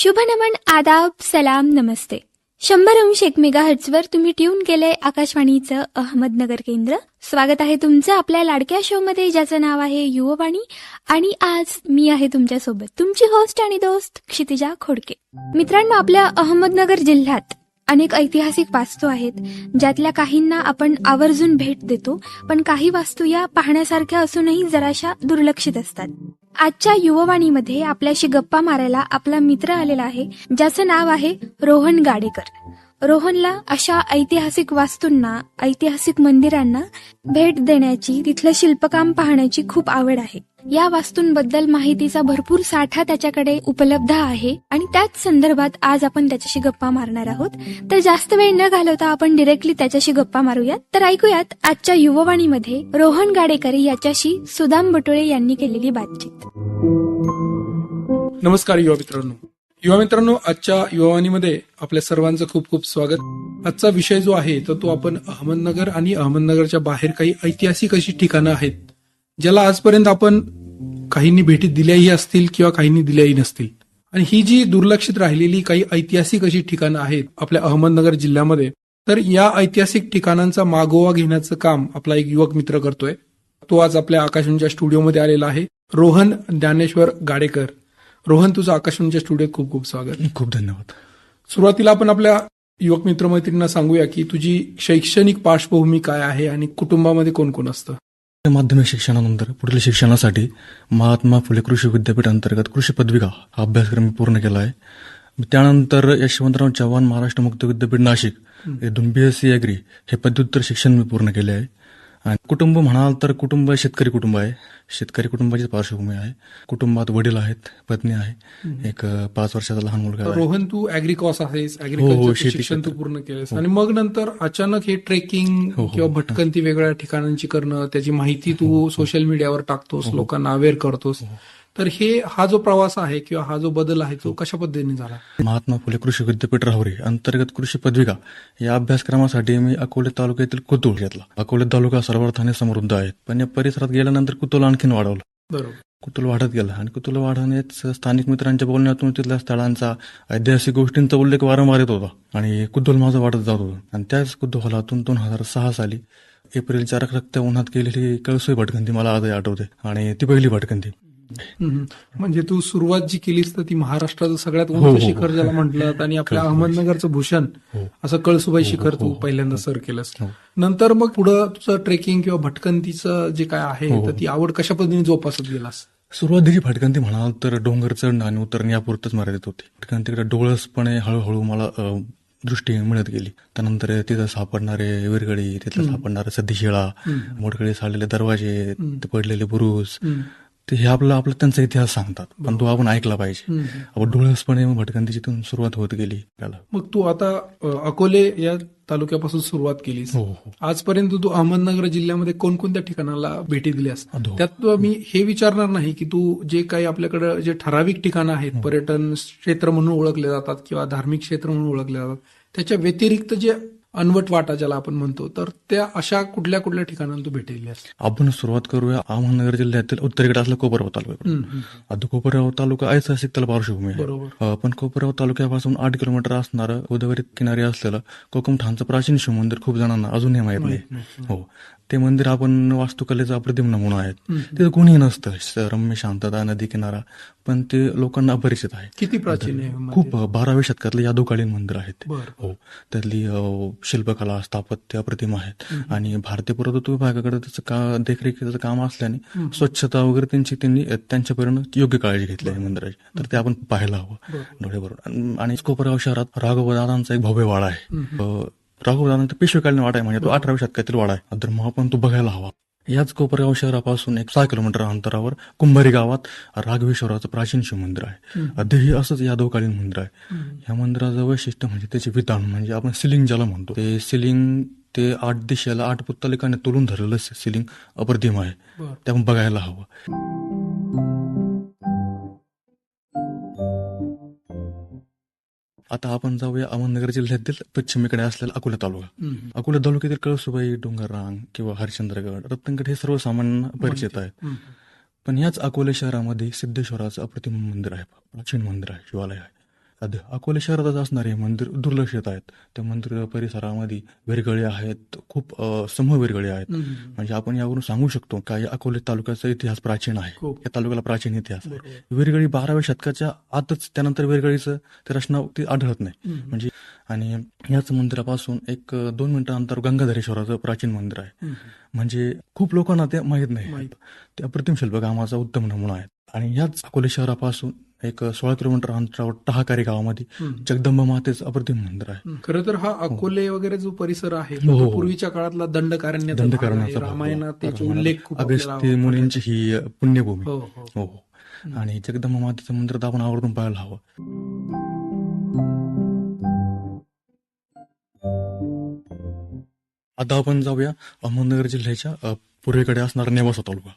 शुभ नमन आदाब सलाम नमस्ते. शंभर अंश एक मेगा हर्ट्झवर तुम्ही ट्यून केलंय आकाशवाणीचं अहमदनगर केंद्र. स्वागत आहे तुमचं आपल्या लाडक्या शो मध्ये ज्याचं नाव आहे युववाणी. आणि आज मी आहे तुमच्यासोबत. तुमची होस्ट आणि दोस्त क्षितिजा खोडके. मित्रांनो आपल्या अहमदनगर जिल्ह्यात अनेक ऐतिहासिक वास्तू आहेत ज्यातल्या काहींना आपण आवर्जून भेट देतो पण काही वास्तू या पाहण्यासारख्या असूनही जराशा दुर्लक्षित असतात. आजच्या युववाणीमध्ये आपल्याशी गप्पा मारायला आपला मित्र आलेला आहे ज्याचं नाव आहे रोहन गाडेकर. रोहनला अशा ऐतिहासिक वास्तूंना ऐतिहासिक मंदिरांना भेट देण्याची तिथलं शिल्पकाम पाहण्याची खूप आवड आहे. या वास्तूंबद्दल माहितीचा भरपूर साठा त्याच्याकडे उपलब्ध आहे आणि त्याच संदर्भात आज आपण त्याच्याशी गप्पा मारणार आहोत. तर जास्त वेळ न घालवता आपण डिरेक्टली त्याच्याशी गप्पा मारूयात. तर ऐकूयात आजच्या युववाणीमध्ये रोहन गाडेकर याच्याशी सुदाम बटोळे यांनी केलेली बातचीत. नमस्कार युवा मित्रांनो. युवा मित्रांनो आजच्या युवावाणीमध्ये आपल्या सर्वांचं खूप खूप स्वागत. आजचा विषय जो आहे तर तो आपण अहमदनगर आणि अहमदनगरच्या बाहेर काही ऐतिहासिक अशी ठिकाणं आहेत ज्याला आजपर्यंत आपण काहींनी भेटी दिल्याही असतील किंवा काहींनी दिल्याही नसतील. आणि ही जी दुर्लक्षित राहिलेली काही ऐतिहासिक अशी ठिकाणं आहेत आपल्या अहमदनगर जिल्ह्यामध्ये तर या ऐतिहासिक ठिकाणांचा मागोवा घेण्याचं काम आपला एक युवक मित्र करतोय. तो आज आपल्या आकाशवाणीच्या स्टुडिओमध्ये आलेला आहे रोहन ज्ञानेश्वर गाडेकर. रोहन तुझं आकाशवाणीच्या स्टुडिओत खूप खूप स्वागत. खूप धन्यवाद. सुरुवातीला आपण आपल्या युवक मित्रमैत्रिणींना सांगूया की तुझी शैक्षणिक पार्श्वभूमी काय आहे आणि कुटुंबामध्ये कोण कोण असतं? माध्यमिक शिक्षणानंतर पुढील शिक्षणासाठी महात्मा फुले कृषी विद्यापीठ अंतर्गत कृषी पदविका हा अभ्यासक्रम मी पूर्ण केला आहे. त्यानंतर यशवंतराव चव्हाण महाराष्ट्र मुक्त विद्यापीठ नाशिक येथून बीएससी अॅग्री हे पदव्युत्तर शिक्षण मी पूर्ण केले आहे. कुटुंब म्हणाल तर कुटुंब शेतकरी कुटुंब आहे. शेतकरी कुटुंबाची पार्श्वभूमी आहे. कुटुंबात वडील आहेत पत्नी आहे. एक पाच वर्षाचा लहान मुलगा रोहन तू ऍग्रिकॉस आहेस हो, शेती शिक्षण तू. पूर्ण केलंस. आणि मग नंतर अचानक हे ट्रेकिंग हो, हो. किंवा भटकंती वेगळ्या ठिकाणांची करणं त्याची माहिती तू सोशल मीडियावर टाकतोस लोकांना अवेअर करतोस. तर हे हा जो प्रवास आहे किंवा हा जो बदल आहे तो कशा पद्धतीने झाला? महात्मा फुले कृषी विद्यापीठ राहुरी अंतर्गत कृषी पदविका या अभ्यासक्रमासाठी मी अकोले तालुक्यातील कुतूळ घेतला. अकोले तालुका सर्वार्थाने समृद्ध आहे. पण या परिसरात गेल्यानंतर कुतूल आणखीन वाढवलं. बरोबर. कुतूल वाढत गेला आणि कुतूल वाढवण्याच स्थानिक मित्रांच्या बोलण्यातून तिथल्या स्थळांचा ऐतिहासिक गोष्टींचा उल्लेख वारंवार येत होता आणि कुतूल माझं वाढत जात होतं. आणि त्याच कुतूहलातून दोन हजार सहा साली एप्रिलच्या रखरखत्या उन्हात केलेली कळसोई भटकंती मला आजही आठवते आणि ती पहिली भटकंती. म्हणजे तू सुरुवात जी केलीस तर ती महाराष्ट्राचं सगळ्यात हो, हो, उंच हो. शिखर ज्याला म्हटलं आणि आपल्या अहमदनगरचं भूषण. असं कळसुबाई शिखर तू पहिल्यांदा सर केलंस. नंतर मग पुढं तुझं ट्रेकिंग किंवा भटकंतीचं जे काय आहे. तर ती आवड कशा पद्धतीने जोपासत गेलास? सुरुवातीची भटकंती म्हणाल तर डोंगर चढणं आणि उतरणं यापुरतच मर्यादित होती. भटकंतीकडे डोळसपणे हळूहळू मला दृष्टी मिळत गेली. त्यानंतर तिथं सापडणारे विरगळी तिथं सापडणारे सदीशिळा मोडकळी साडलेले दरवाजे पडलेले बुरुज ते हे आपलं आपलं त्यांचा इतिहास सांगतात. पण तो आपण ऐकला पाहिजे. आपण डोळसपणे मग भटकंतीची तिथून सुरुवात होत गेली त्याला. मग तू आता अकोले या तालुक्यापासून सुरुवात केलीस. हो हो. आजपर्यंत तू अहमदनगर जिल्ह्यामध्ये कोणकोणत्या ठिकाणाला भेटी दिल्यास. त्यात मी हे विचारणार नाही की तू जे काही आपल्याकडे जे ठराविक ठिकाणं आहेत पर्यटन क्षेत्र म्हणून ओळखले जातात किंवा धार्मिक क्षेत्र म्हणून ओळखले जातात त्याच्या व्यतिरिक्त जे अनवट वाटा ज्याला आपण म्हणतो तर त्या अशा कुठल्या कुठल्या ठिकाणांना तू भेटी दिल्यास आपण सुरुवात करूया अहमदनगर जिल्ह्यातील उत्तरेकडे असला कोपरगाव तालुका. आता कोपरगाव तालुका ऐतिहासिक त्याला पार्श्वभूमी आहे. पण कोपरगाव तालुक्यापासून आठ किलोमीटर असणारं गोदावरी किनारी असलेलं कोकमठाणचं प्राचीन शिवमंदिर खूप जणांना अजूनही माहीत नाही. हो. ते मंदिर आपण वास्तुकलेचा अप्रतिम नमुना आहेत. तिथं कोणीही नसतं. रम्य शांतता नदी किनारा पण ते लोकांना अपरिचित आहे. किती प्राचीन आहे मंदिर? खूप बाराव्या शतकातले यादवकालीन मंदिर आहेत. हो. त्यातली शिल्पकला स्थापत्य अप्रतिम आहेत. आणि भारतीय पुरातत्व विभागाकडे त्याचं का देखरेखीचं काम असल्याने स्वच्छता वगैरे त्यांची त्यांनी त्यांच्यापर्यंत योग्य काळजी घेतली आहे मंदिराची. तर ते आपण पाहायला हवं. डोळेभरून आणि कोपरगाव शहरात राघवदादांचा एक भव्य वाडा आहे. राघवदादांचा पेशवेकालीन वाडा आहे म्हणजे तो अठराव्या शतकातील वाडा आहे. तर मग आपण तो बघायला हवा. याच कोपरगाव शहरापासून एक सहा किलोमीटर अंतरावर कुंभारी गावात राघवेश्वराचं प्राचीन शिव मंदिर आहे अध्यही असंच यादवकालीन मंदिर आहे. या मंदिराचं वैशिष्ट्य म्हणजे त्याचे विधान म्हणजे आपण सिलिंग ज्याला म्हणतो ते सिलिंग ते आठ दिशेला आठ पुत्तलिकाने तोलून धरलेलं सिलिंग अप्रतिम आहे. बरं. ते आपण बघायला हवं. आता आपण जाऊया अहमदनगर जिल्ह्यातील पश्चिमेकडे असलेला अकोला तालुका. अकोला तालुक्यातील कळसुबाई डोंगररांग किंवा हरिश्चंद्रगड रत्नगड हे सर्वसामान्यांना परिचित आहेत. पण याच अकोले शहरामध्ये सिद्धेश्वराचं अप्रतिम मंदिर आहे. प्राचीन मंदिर आहे शिवालय आहे. अकोले शहरातच असणारे मंदिर दुर्लक्षित आहेत त्या मंदिर परिसरामध्ये विरगळे आहेत खूप समूह विरगळे आहेत म्हणजे आपण यावरून सांगू शकतो का या अकोले तालुक्याचा इतिहास प्राचीन आहे. या तालुक्याला प्राचीन इतिहास आहे. विरगळी बाराव्या शतकाच्या आतच त्यानंतर विरगळीचं ते रचना ते आढळत नाही. म्हणजे आणि याच मंदिरापासून एक दोन मिनिटं अंतर गंगाधरेश्वराचं प्राचीन मंदिर आहे. म्हणजे खूप लोकांना ते माहीत नाही. ते अप्रतिम शिल्पकामाचा उत्तम नमुना आहे आणि याच अकोले शहरापासून एक सोळा किलोमीटर अंतरावर टहाकारी गावामध्ये. जगदंबा मातेचं अप्रतिम मंदिर आहे. खरं तर हा अकोले वगैरे जो परिसर आहे हो, हो, हो. पूर्वीच्या काळातला दंडकारण्याचा. दंडकारणाचा भाग. रामायणात उल्लेख आपल्याला मुनींची ही पुण्यभूमी. हो हो. हो हो. आणि जगदंबा मातेचं मंदिर तर आपण आवर्जून पाहायला हवं. आता आपण जाऊया अहमदनगर जिल्ह्याच्या पूर्वेकडे असणारा नेवासा तालुका.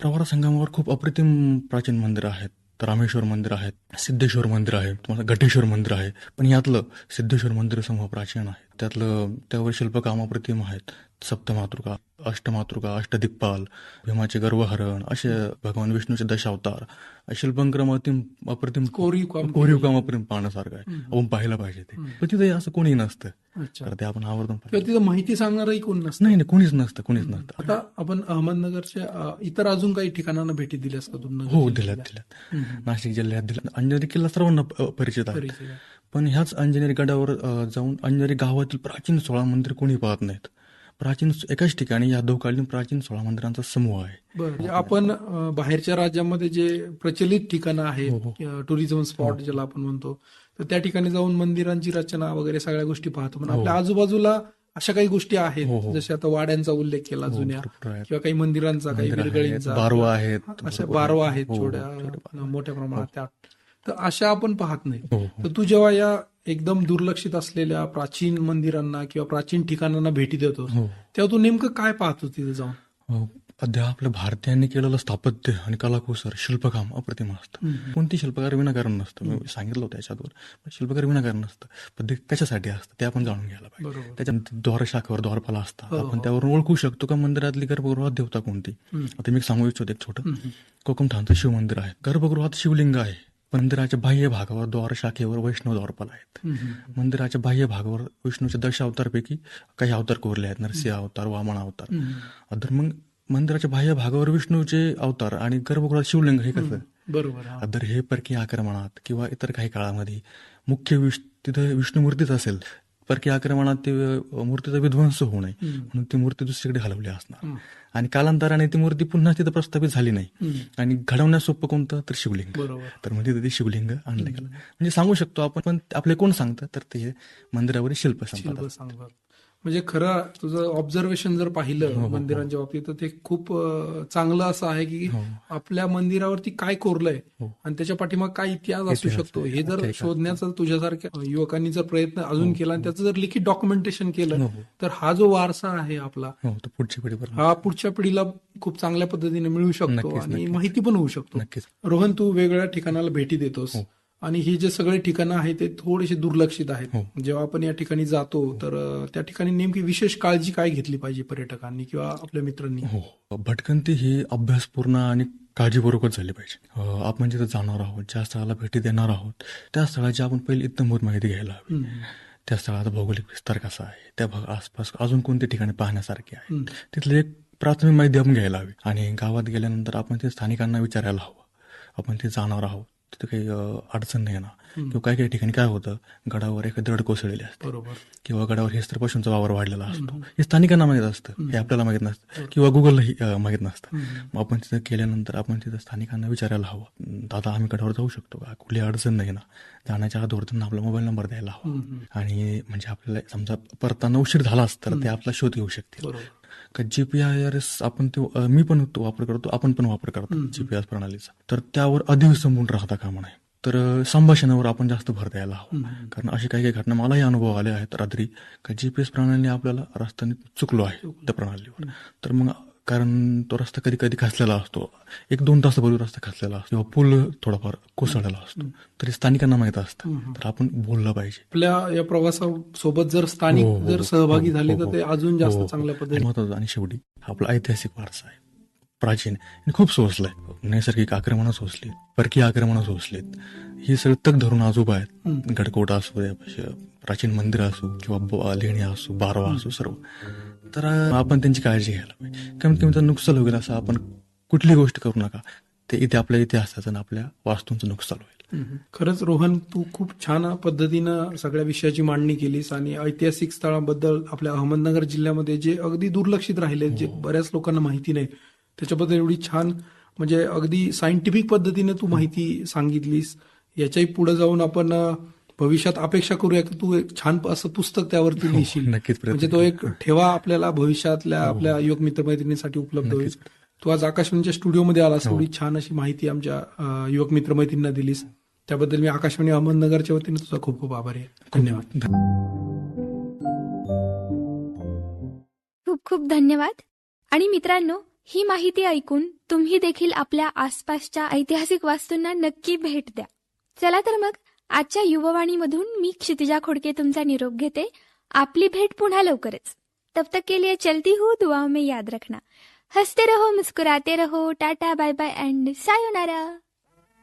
प्रवारा संगमावर खूप अप्रतिम प्राचीन मंदिर आहेत. रामेश्वर मंदिर आहेत सिद्धेश्वर मंदिर आहे तुम्हाला घटेश्वर मंदिर आहे पण यातलं सिद्धेश्वर मंदिर समूह प्राचीन आहे. त्यातलं त्यावर शिल्पकाम अप्रतिम आहेत सप्तमातृका अष्टमातृका अष्टदिक्पाल भीमाचे गर्वहरण असे भगवान विष्णूचे दशावतार शिल्पक्रम अतिम अप्रतिम कोरीव काम अप्रतिम पाहण्यासारखं आहे. आपण पाहायला पाहिजे ते. पण तिथे असं कोणी नसतं. तर ते आपण आवर्जून तिथं माहिती सांगणारही कोण नसतं. नाही कोणीच नसतं कोणीच नसतं. आता आपण अहमदनगरच्या इतर अजून काही ठिकाणांना भेटी दिल्यास का तुम्ही हो दिल्यात दिल्यात. नाशिक जिल्ह्यात दिल्यात. अंजनेरी किल्ला सर्वांना परिचित आहे. पण ह्याच अंजनेरी गडावर जाऊन अंजनेरी गावातील प्राचीन सोळा मंदिर कोणी पाहत नाहीत? प्राचीन एकाच ठिकाणी या दोकालीन प्राचीन सोळा मंदिरांचा समूह आहे. बरं म्हणजे आपण बाहेरच्या राज्यामध्ये जे प्रचलित ठिकाणं हो, आहेत टुरिझम स्पॉट ज्याला आपण म्हणतो तर त्या ठिकाणी जाऊन मंदिरांची रचना वगैरे सगळ्या गोष्टी पाहतो. पण आपल्या आजूबाजूला अशा काही गोष्टी हो, आहेत हो. जसे आता वाड्यांचा उल्लेख केला जुन्या. किंवा काही मंदिरांचा काही बारवा आहेत. अशा बारवा आहेत हो, छोट्या मोठ्या प्रमाणात त्या तर अशा आपण पाहत नाही. हो, हो. तर तू जेव्हा या एकदम दुर्लक्षित असलेल्या प्राचीन मंदिरांना किंवा प्राचीन ठिकाणांना भेटी देतो हो. तेव्हा तू नेमकं काय पाहतो तिथे जाऊन? अद्याप आपल्या भारतीयांनी केलेलं स्थापत्य आणि कलाकुसर शिल्पकाम अप्रतिम असतं. कोणती शिल्पकार विनाकारण नसतं. मी सांगितलं होतं याच्यावर शिल्पकार विनाकारण नसतं. पण ते कशासाठी असतं ते आपण जाणून घ्यायला पाहिजे. बरोबर. त्याच्यानंतर द्वार शाखेवर द्वारपाला असतात. आपण त्यावरून ओळखू शकतो का मंदिरातली गर्भगृहात देवता कोणती? आता मी सांगू इच्छितो एक छोटं. कोकमठाणचं शिवमंदिर आहे. गर्भगृहात शिवलिंग आहे. मंदिराच्या बाह्य भागावर द्वार शाखेवर वैष्णव द्वारपाल आहेत. मंदिराच्या बाह्य भागावर विष्णूच्या दश अवतारपैकी काही अवतार कोरले आहेत नरसिंह अवतार वामन अवतार. तर मग मंदिराच्या बाह्य भागावर विष्णूचे अवतार आणि गर्भगृहात शिवलिंग हे कसं? बरोबर हा. तर हे परकीय आक्रमणात किंवा इतर काही काळामध्ये मुख्य विष तिथं विष्णूमूर्तीच असेल परकीय आक्रमणात ते मूर्तीचा विध्वंस होऊ नये. म्हणून ती मूर्ती दुसरीकडे हलवली असणार. आणि कालांतराने ती मूर्ती पुन्हा तिथं प्रस्थापित झाली नाही. आणि घडवण्यास सोपं कोणतं? तर शिवलिंग. तर म्हणजे तिथे शिवलिंग आणलं गेलं. म्हणजे सांगू शकतो आपण पण आपले कोण सांगतं तर ते मंदिरावरील सांगतात. शिल्प सांगतात. म्हणजे खरं तुझं ऑब्झर्वेशन जर हो, पाहिलं मंदिरांच्या बाबतीत तर ते खूप चांगलं असं आहे की हो. आपल्या मंदिरावरती काय कोरलंय आणि त्याच्या पाठीमाग काय इतिहास असू शकतो हे जर शोधण्याचा तुझ्यासारख्या युवकांनी जर प्रयत्न अजून केला आणि त्याचं जर लिखित डॉक्युमेंटेशन केलं तर हा जो वारसा आहे आपला हो पुढच्या पिढीपर्यंत. हा पुढच्या पिढीला खूप चांगल्या पद्धतीने मिळू शकतो आणि. माहिती पण होऊ शकतो. रोहन तू वेगवेगळ्या ठिकाणाला भेटी देतोस. आणि ही जे सगळे ठिकाणं आहेत ते थोडेसे दुर्लक्षित आहेत. जेव्हा आपण या ठिकाणी जातो तर त्या ठिकाणी नेमकी विशेष काळजी काय घेतली पाहिजे पर्यटकांनी किंवा आपल्या मित्रांनी? हो. भटकंती ही अभ्यासपूर्ण आणि काळजीपूर्वकच झाली पाहिजे. आपण जिथे जाणार आहोत ज्या स्थळाला भेटी देणार आहोत त्या स्थळाची आपण पहिली इत्तमभूत माहिती घ्यायला हवी. त्या स्थळाचा भौगोलिक विस्तार कसा आहे त्या भाग आसपास अजून कोणती ठिकाणी पाहण्यासारखी आहे तिथली एक प्राथमिक माहिती आपण घ्यायला हवी. आणि गावात गेल्यानंतर आपण ते स्थानिकांना विचारायला हवं. आपण ते जाणार आहोत. तिथे काही अडचण नाही ना किंवा काही काही ठिकाणी काय होतं गडावर एखादी दड कोसळलेली असते. किंवा गडावर हेस्तर पशूंचा वावर वाढलेला असतो. हे स्थानिकांना माहीत असतं. हे आपल्याला माहीत नसतं. किंवा गुगलला माहीत नसतं. मग आपण तिथं केल्यानंतर आपण तिथं स्थानिकांना विचारायला हवं. "अं, दादा आम्ही गडावर जाऊ शकतो का? कुठली अडचण नाही ना. जाण्याच्या अगोदर त्यांना आपला मोबाईल नंबर द्यायला हवा. आणि म्हणजे आपल्याला समजा परताना उशीर झालाच तर ते आपला शोध घेऊ शकतील. का जीपीआयआरएस आपण ते अं, मी पण तो वापर करतो आपण पण वापर करतो जीपीएस प्रणालीचा. तर त्यावर अधिविसंबून राहता कामा नये. तर अं, संभाषणावर आपण जास्त भर द्यायला हवं. कारण अशी काही काही घटना मलाही अनुभव आले आहेत रात्री का जीपीएस प्रणालीने आपल्याला रस्त्याने चुकलो आहे त्या प्रणालीवर. तर मग कारण तो रस्ता कधी कधी खचलेला असतो. एक दोन तासापूर्वी रस्ता खचलेला असतो किंवा पूल थोडाफार कोसळलेला असतो. तरी स्थानिकांना माहीत असतं. तर आपण बोललं पाहिजे. आपल्या या प्रवासासोबत जर स्थानिक हो, हो, जर हो, सहभागी झाले तर ते. अजून जास्त चांगल्या पद्धतीने महत्वाचं आणि शेवटी आपला ऐतिहासिक वारसा आहे. प्राचीन आणि खूप सोसलाय नैसर्गिक आक्रमणं सोसलीत परकीय आक्रमणं सोसलीत ही सगळी तग धरून आजोबा आहेत. गडकोटा असू द्या प्राचीन मंदिर असू किंवा ब- लेणी असू बारवा असू सर्व. तर आपण त्यांची काळजी घ्यायला पाहिजे. कमीत कमी त्यांचं नुकसान होईल असं आपण कुठली गोष्ट करू नका. ते इथे आपल्या इतिहासाचं आणि आपल्या वास्तूंचं नुकसान होईल. खरंच रोहन तू खूप छान पद्धतीनं सगळ्या विषयाची मांडणी केलीस आणि ऐतिहासिक स्थळांबद्दल आपल्या अहमदनगर जिल्ह्यामध्ये जे अगदी दुर्लक्षित राहिले जे बऱ्याच लोकांना माहिती नाही त्याच्याबद्दल एवढी छान म्हणजे अगदी सायंटिफिक पद्धतीने तू माहिती सांगितलीस. याच्याही पुढे जाऊन आपण भविष्यात अपेक्षा करूया की तू एक छान असं पुस्तक त्यावरती लिहिशील. नक्कीच म्हणजे तो एक ठेवा आपल्याला भविष्यातल्या आपल्या युवक मित्रमैत्रिणींसाठी उपलब्ध होईल. तू आज आकाशवाणीच्या स्टुडिओमध्ये आलास एवढी छान अशी माहिती आमच्या युवक मित्रमैत्रिणींना दिलीस. त्याबद्दल मी आकाशवाणी अहमदनगरच्या वतीने तुझा खूप खूप आभारी आहे. धन्यवाद. खूप खूप धन्यवाद. आणि मित्रांनो ही माहिती ऐकून तुम्ही देखील आपल्या आसपासच्या ऐतिहासिक वास्तूंना नक्की भेट द्या. चला तर मग आजच्या युववाणीमधून मी क्षितिजा खोडके तुमचा निरोप घेते. आपली भेट पुन्हा लवकरच. तब तक के लिए चलती हूँ दुआओं में याद रखना. हसते रहो मुस्कुराते रहो. Tata bye bye and sayonara.